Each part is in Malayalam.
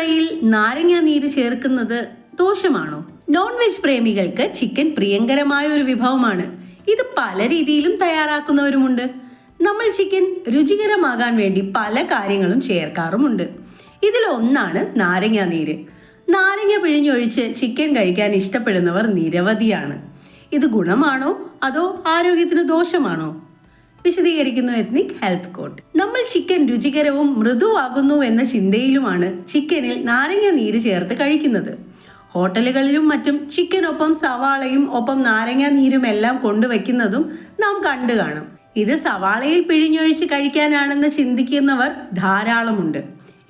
ഫ്രൈയിൽ നാരങ്ങ നീര് ചേർക്കുന്നത് ദോഷമാണോ? നോൺ വെജ് പ്രേമികൾക്ക് ചിക്കൻ പ്രിയങ്കരമായ ഒരു വിഭവമാണ്. ഇത് പല രീതിയിലും തയ്യാറാക്കുന്നവരുമുണ്ട്. നമ്മൾ ചിക്കൻ രുചികരമാകാൻ വേണ്ടി പല കാര്യങ്ങളും ചേർക്കാറുമുണ്ട്. ഇതിലൊന്നാണ് നാരങ്ങ നീര്. നാരങ്ങ പിഴിഞ്ഞൊഴിച്ച് ചിക്കൻ കഴിക്കാൻ ഇഷ്ടപ്പെടുന്നവർ നിരവധിയാണ്. ഇത് ഗുണമാണോ? അതോ ആരോഗ്യത്തിന് ദോഷമാണോ? വിശദീകരിക്കുന്നു എത്നിക് ഹെൽത്ത് കോട്ട് നമ്മൾ ചിക്കൻ രുചികരവും മൃദുവാകുന്നു എന്ന ചിന്തയിലുമാണ് ചിക്കനിൽ നാരങ്ങ നീര് ചേർത്ത് കഴിക്കുന്നത്. ഹോട്ടലുകളിലും മറ്റും ചിക്കനൊപ്പം സവാളയും ഒപ്പം നാരങ്ങ നീരും എല്ലാം കൊണ്ടുവയ്ക്കുന്നതും നാം കണ്ടു കാണും. ഇത് സവാളയിൽ പിഴിഞ്ഞൊഴിച്ച് കഴിക്കാനാണെന്ന് ചിന്തിക്കുന്നവർ ധാരാളമുണ്ട്.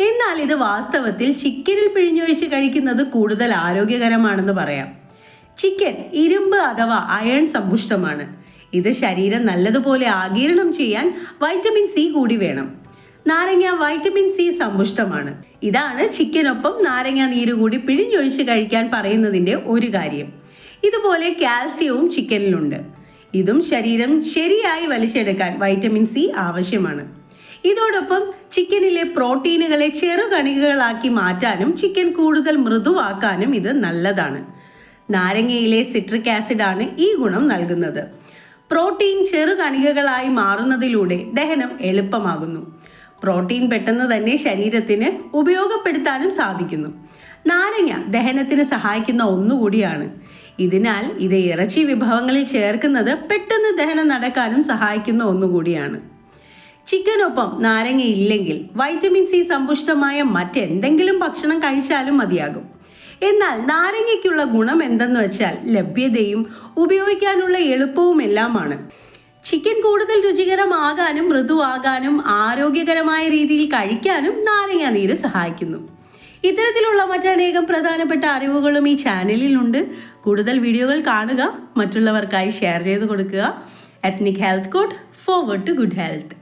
എന്നാൽ ഇത് വാസ്തവത്തിൽ ചിക്കനിൽ പിഴിഞ്ഞൊഴിച്ച് കഴിക്കുന്നത് കൂടുതൽ ആരോഗ്യകരമാണെന്ന് പറയാം. ചിക്കൻ ഇരുമ്പ് അഥവാ അയൺ സമ്പുഷ്ടമാണ്. ഇത് ശരീരം നല്ലതുപോലെ ആഗിരണം ചെയ്യാൻ വൈറ്റമിൻ സി കൂടി വേണം. നാരങ്ങ വൈറ്റമിൻ സി സമ്പുഷ്ടമാണ്. ഇതാണ് ചിക്കനൊപ്പം നാരങ്ങ നീര് കൂടി പിഴിഞ്ഞൊഴിച്ച് കഴിക്കാൻ പറയുന്നതിന്റെ ഒരു കാര്യം. ഇതുപോലെ കാൽസ്യവും ചിക്കനിലുണ്ട്. ഇതും ശരീരം ശരിയായി വലിച്ചെടുക്കാൻ വൈറ്റമിൻ സി ആവശ്യമാണ്. ഇതോടൊപ്പം ചിക്കനിലെ പ്രോട്ടീനുകളെ ചെറുകണികകളാക്കി മാറ്റാനും ചിക്കൻ കൂടുതൽ മൃദുവാക്കാനും ഇത് നല്ലതാണ്. നാരങ്ങയിലെ സിട്രിക് ആസിഡ് ആണ് ഈ ഗുണം നൽകുന്നത്. പ്രോട്ടീൻ ചെറുകണികകളായി മാറുന്നതിലൂടെ ദഹനം എളുപ്പമാകുന്നു. പ്രോട്ടീൻ പെട്ടെന്ന് തന്നെ ശരീരത്തിന് ഉപയോഗപ്പെടുത്താനും സാധിക്കുന്നു. നാരങ്ങ ദഹനത്തിന് സഹായിക്കുന്ന ഒന്നുകൂടിയാണ്. ഇതിനാൽ ഇത് ഇറച്ചി വിഭവങ്ങളിൽ ചേർക്കുന്നത് പെട്ടെന്ന് ദഹനം നടക്കാനും സഹായിക്കുന്ന ഒന്നുകൂടിയാണ്. ചിക്കനൊപ്പം നാരങ്ങ ഇല്ലെങ്കിൽ വൈറ്റമിൻ സി സമ്പുഷ്ടമായ മറ്റെന്തെങ്കിലും ഭക്ഷണം കഴിച്ചാലും മതിയാകും. എന്നാൽ നാരങ്ങയ്ക്കുള്ള ഗുണം എന്തെന്ന് വെച്ചാൽ ലഭ്യതയും ഉപയോഗിക്കാനുള്ള എളുപ്പവും എല്ലാമാണ് ചിക്കൻ കൂടുതൽ രുചികരമാകാനും മൃദുവാകാനും ആരോഗ്യകരമായ രീതിയിൽ കഴിക്കാനും നാരങ്ങ നീര് സഹായിക്കുന്നു. ഇത്തരത്തിലുള്ള മറ്റനേകം പ്രധാനപ്പെട്ട അറിവുകളും ഈ ചാനലിലുണ്ട്. കൂടുതൽ വീഡിയോകൾ കാണുക മറ്റുള്ളവർക്കായി ഷെയർ ചെയ്ത് കൊടുക്കുക. Ethnic health code forward to good health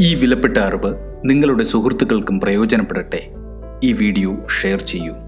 ഈ വിലപ്പെട്ട അറിവ് നിങ്ങളുടെ സുഹൃത്തുക്കൾക്കും പ്രയോജനപ്പെടട്ടെ. ഈ വീഡിയോ ഷെയർ ചെയ്യൂ.